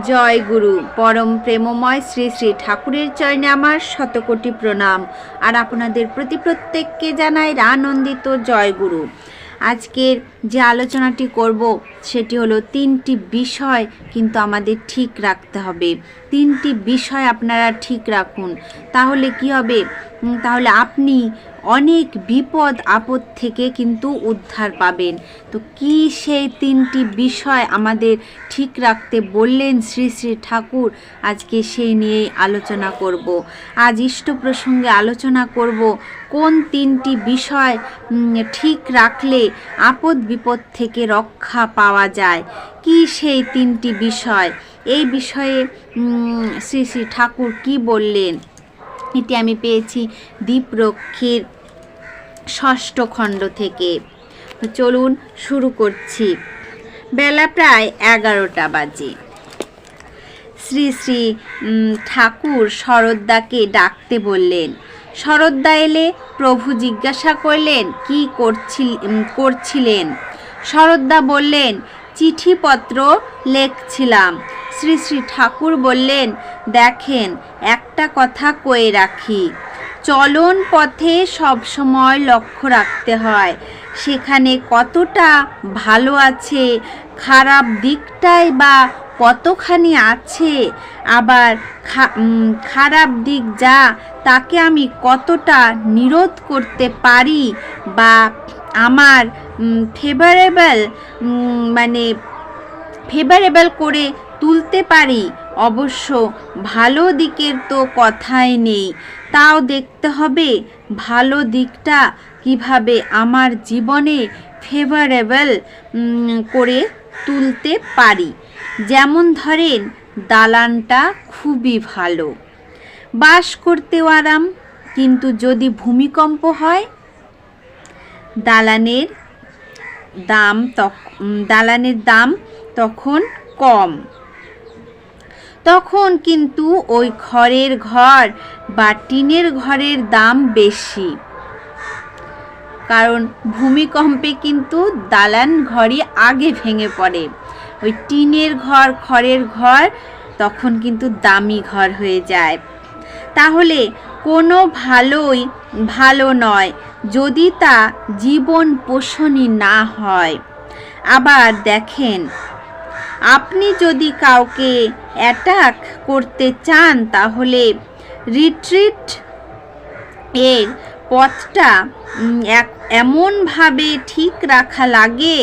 জয় গুরু। পরম প্রেমময় শ্রী শ্রী ঠাকুরের চরণে আমার শতকোটি প্রণাম। আর আপনাদের প্রতি প্রত্যেককে জানাই আনন্দিত জয় গুরু। আজকের যে আলোচনাটি করব, সেটি হলো তিনটি বিষয় কিন্তু আমাদের ঠিক রাখতে হবে। তিনটি বিষয় আপনারা ঠিক রাখুন। তাহলে কি হবে? তাহলে আপনি অনেক বিপদ আপদ থেকে কিন্তু উদ্ধার পাবেন। তো কি সেই তিনটি বিষয় আমাদের ঠিক রাখতে বললেন শ্রী শ্রী ঠাকুর? আজকে সেই নিয়েই আলোচনা করব। আজ ইষ্ট প্রসঙ্গে আলোচনা করব, কোন তিনটি বিষয় ঠিক রাখলে আপদ বিপদ থেকে রক্ষা পাওয়া যায়? কি সেই তিনটি বিষয়? এই বিষয়ে শ্রী শ্রী ঠাকুর কি বললেন? এটি আমি পেয়েছি দীপরক্ষীর ষষ্ঠ খণ্ড থেকে। চলুন শুরু করছি। বেলা প্রায় এগারোটা বাজে। শ্রী শ্রী ঠাকুর শরদ্দাকে ডাকতে বললেন শরদ্দা এলে প্রভু জিজ্ঞাসা করলেন, কি করছিল করছিলেন? শরদ্দা বললেন, চিঠিপত্র লেখছিলাম শ্রী শ্রী ঠাকুর বললেন, দেখেন, একটা কথা কয়ে রাখি। চলন পথে সবসময় লক্ষ্য রাখতে হয়। সেখানে কতটা ভালো আছে, খারাপ দিকটাই বা কতখানি আছে, আবার খারাপ দিক যা, তাকে আমি কতটা নিরোধ করতে পারি বা আমার ফেভারেবল মানে ফেভারেবল করে তুলতে পারি। অবশ্য ভালো দিকের তো কথাই নেই। তাও দেখতে হবে ভালো দিকটা কীভাবে আমার জীবনে ফেভারেবল করে তুলতে পারি। যেমন ধরেন দালানটা খুবই ভালো। বাস করতেও আরাম কিন্তু যদি ভূমিকম্প হয় দালানের দাম তখ- উম, দালানের দাম তখন কম। তখন কিন্তু ওই ঘরের ঘর বা টিনের ঘরের দাম বেশি। কারণ ভূমিকম্পে কিন্তু দালান ঘরই আগে ভেঙে পড়ে। ওই টিনের ঘর, খড়ের ঘর তখন কিন্তু দামি ঘর হয়ে যায়। তাহলে কোনো ভালোই ভালো নয় যদি তা জীবন পোষণই না হয়। আবার দেখেন আপনি যদি কাউকে অ্যাটাক করতে চান, তাহলে রিট্রিট এর পথটা এমনভাবে ঠিক রাখা লাগে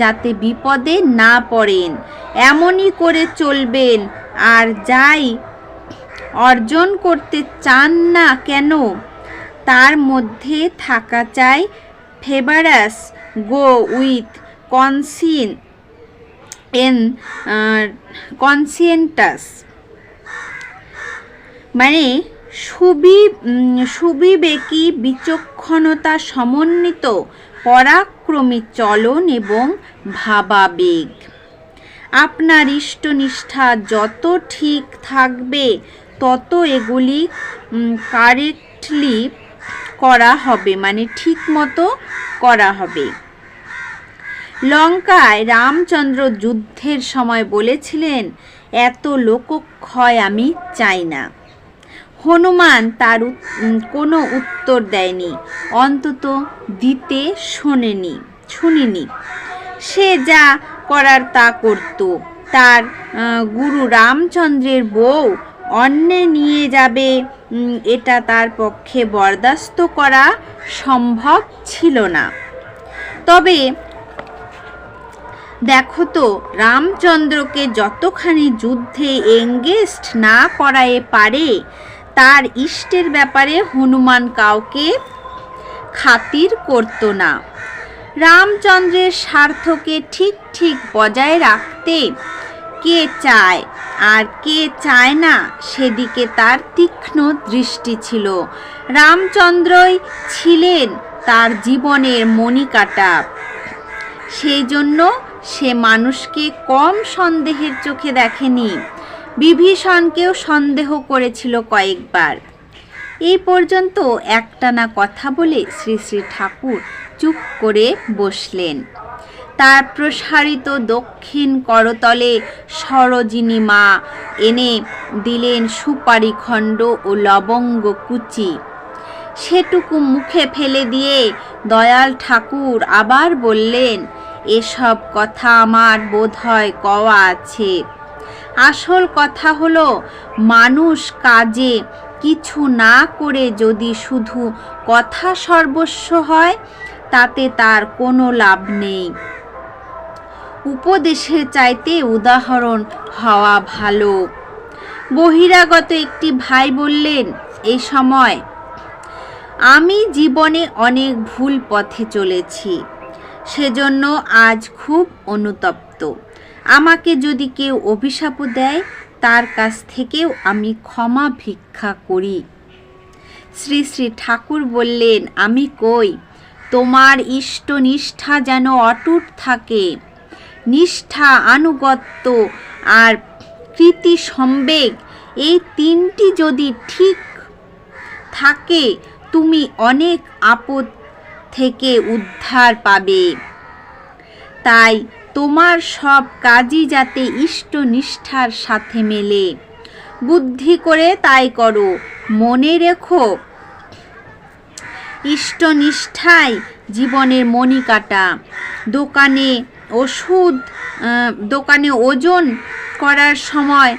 যাতে বিপদে না পড়েন। এমনই করে চলবেন, আর যাই অর্জন করতে চান না কেন, তার মধ্যে থাকা চাই fervorous go with conscience and কনসিয়েন্টাস মানে সুবি সুবিবেকী বিচক্ষণতা সমন্বিত, পরাক্রমী চলন এবং ভাবাবেগ। আপনার ইষ্টনিষ্ঠা যত ঠিক থাকবে, তত এগুলি কারেক্টলি করা হবে মানে ঠিক মতো করা হবে। লঙ্কায় রামচন্দ্র যুদ্ধের সময় বলেছিলেন, এত লোকক্ষয় আমি চাই না। হনুমান তার কোনো উত্তর দেয়নি, অন্তত দিতে শোনেনি, শুনিনি। সে যা করার তা করত। তার গুরু রামচন্দ্রের বউ অন্যে নিয়ে যাবে এটা তার পক্ষে বরদাস্ত করা সম্ভব ছিল না। তবে দেখো তো, রামচন্দ্রকে যতখানি যুদ্ধে এঙ্গেজড না করায়ে পারে, তার ইষ্টের ব্যাপারে হনুমান কাউকে খাতির করতো না। রামচন্দ্রের স্বার্থকে ঠিক ঠিক বজায় রাখতে কে চায় আর কে চায় না, সেদিকে তার তীক্ষ্ণ দৃষ্টি ছিল। রামচন্দ্রই ছিলেন তার জীবনের মণিকাটা। সেই জন্য সে মানুষকে কম সন্দেহের চোখে দেখেনি। বিভীষণকেও সন্দেহ করেছিল কয়েকবার। এই পর্যন্ত একটানা কথা বলে শ্রী শ্রী ঠাকুর চুপ করে বসলেন। তার প্রসারিত দক্ষিণ করতলে সরোজিনী মা এনে দিলেন সুপারি খণ্ড ও লবঙ্গ কুচি। সেটুকু মুখে ফেলে দিয়ে দয়াল ঠাকুর আবার বললেন এসব কথা আমার বোধ হয় কওয়া আছে। আসল কথা হলো, মানুষ কাজে কিছু না করে যদি শুধু কথা সর্বস্ব হয়, তাতে তার কোনো লাভ নেই। উপদেশের চাইতে উদাহরণ হওয়া ভালো। বহিরাগত একটি ভাই বললেন এই সময় আমি জীবনে অনেক ভুল পথে চলেছি। সেজন্য আজ খুব অনুতপ্ত। আমাকে যদি কেউ অভিশাপও দেয়, তার কাছ থেকেও আমি ক্ষমা ভিক্ষা করি। শ্রী শ্রী ঠাকুর বললেন, আমি কই? তোমার ইষ্ট নিষ্ঠা যেন অটুট থাকে। নিষ্ঠা আনুগত্য আর কৃতি সম্বেগ, এই তিনটি যদি ঠিক থাকে, তুমি অনেক আপদ থেকে উদ্ধার পাবে। তাই তোমার সব কাজই যাতে ইষ্ট নিষ্ঠার সাথে মেলে। বুদ্ধি করে তাই করো, মনে রেখো। ইষ্ট নিষ্ঠাই জীবনের মণিকাটা। দোকানে ওষুধ দোকানে ওজন করার সময়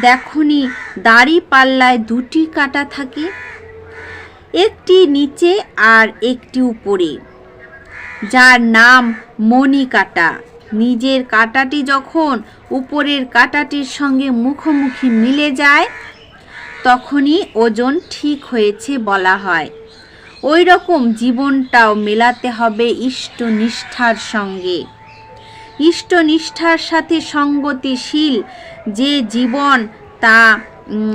দেখনি দাড়ি পাল্লায় দুটি কাটা থাকে? একটি নিচে আর একটি উপরে। যার নাম মণি কাটা নিজের কাটাটি যখন উপরের কাটাটির সঙ্গে মুখোমুখি মিলে যায়, তখনই ওজন ঠিক হয়েছে বলা হয়। ওই রকম জীবনটাও মেলাতে হবে ইষ্ট নিষ্ঠার সঙ্গে। ইষ্ট নিষ্ঠার সাথে সঙ্গতিশীল যে জীবন তা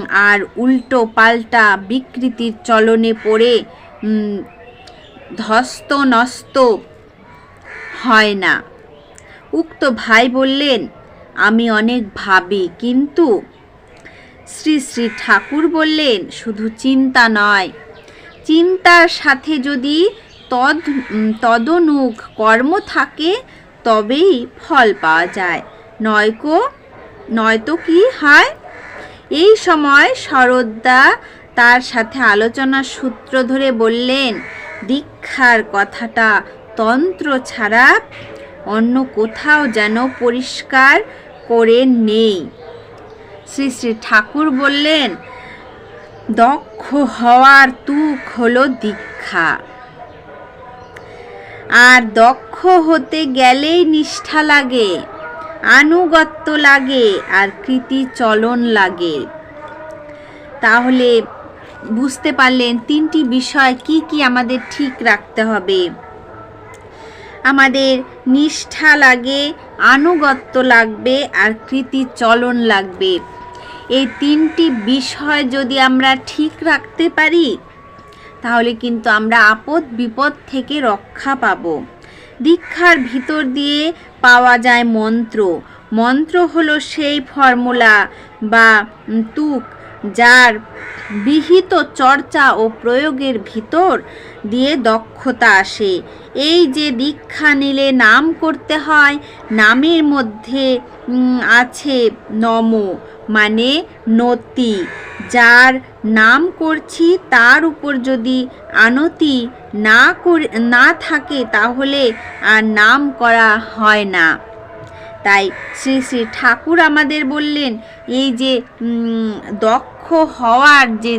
আর উল্টো পাল্টা বিকৃতির চলনে পড়ে ধস্ত নস্ত হয় না। উক্ত ভাই বললেন আমি অনেক ভাবি কিন্তু শ্রী শ্রী ঠাকুর বললেন শুধু চিন্তা নয়। চিন্তার সাথে যদি তদ উম, তদনুগ কর্ম থাকে তবেই ফল পাওয়া যায়। নয়কো নয়তো কি হয়? এই সময় শরদ্দা তার সাথে আলোচনার সূত্র ধরে বললেন, দীক্ষার কথাটা তন্ত্র ছাড়া অন্য কোথাও যেন পরিষ্কার করে নেই। শ্রী শ্রী ঠাকুর বললেন, দক্ষ হওয়ার তুক হলো দীক্ষা। আর দক্ষ হতে গেলেই নিষ্ঠা লাগে। আনুগত্য লাগে আর কৃতি চলন লাগে। তাহলে বুঝতে পারলেন তিনটি বিষয় কি কি আমাদের ঠিক রাখতে হবে। আমাদের নিষ্ঠা লাগে, আনুগত্য লাগবে আর কৃতি চলন লাগবে। এই তিনটি বিষয় যদি আমরা ঠিক রাখতে পারি, তাহলে কিন্তু আমরা আপদ বিপদ থেকে রক্ষা পাব। দীক্ষার ভিতর দিয়ে পাওয়া যায় মন্ত্র। মন্ত্র হলো সেই ফর্মুলা বা তুক যার বিহিত চর্চা ও প্রয়োগের ভিতর দিয়ে দক্ষতা আসে। এই যে দীক্ষা নিলে নাম করতে হয়, নামের মধ্যে আছে নম মানে নতি। যার নাম করছি, তার উপর যদি আনতি না করে, না থাকে, তাহলে আর নাম করা হয় না। তাই শ্রী শ্রী ঠাকুর আমাদের বললেন, এই যে দক্ষ হওয়ার যে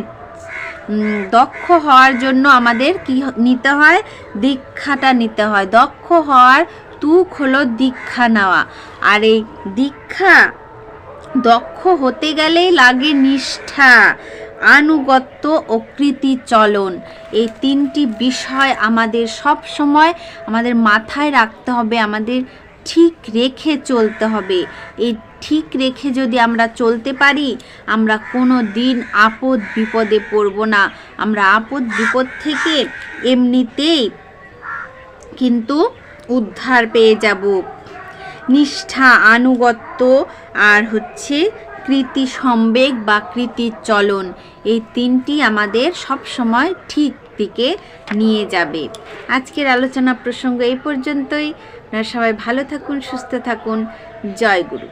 দক্ষ হওয়ার জন্য আমাদের কি নিতে হয়? দীক্ষাটা নিতে হয়। দক্ষ হওয়ার তুক হলো দীক্ষা নেওয়া। আর এই দীক্ষা দক্ষ হতে গেলেই লাগে নিষ্ঠা, আনুগত্য ও কৃতি চলন। এই তিনটি বিষয় আমাদের সব সময় আমাদের মাথায় রাখতে হবে, আমাদের ঠিক রেখে চলতে হবে। এই ঠিক রেখে যদি আমরা চলতে পারি, আমরা কোনো দিন আপদ বিপদে পড়ব না। আমরা আপদ বিপদ থেকে এমনিতেই কিন্তু উদ্ধার পেয়ে যাব। নিষ্ঠা, আনুগত্য আর হচ্ছে কৃতি সম্বেগ বা কৃতি চলন, এই তিনটি আমাদের সব সময় ঠিক দিকে নিয়ে যাবে। আজকের আলোচনা প্রসঙ্গ এই পর্যন্তই। আপনারা সবাই ভালো থাকুন সুস্থ থাকুন। জয় গুরু।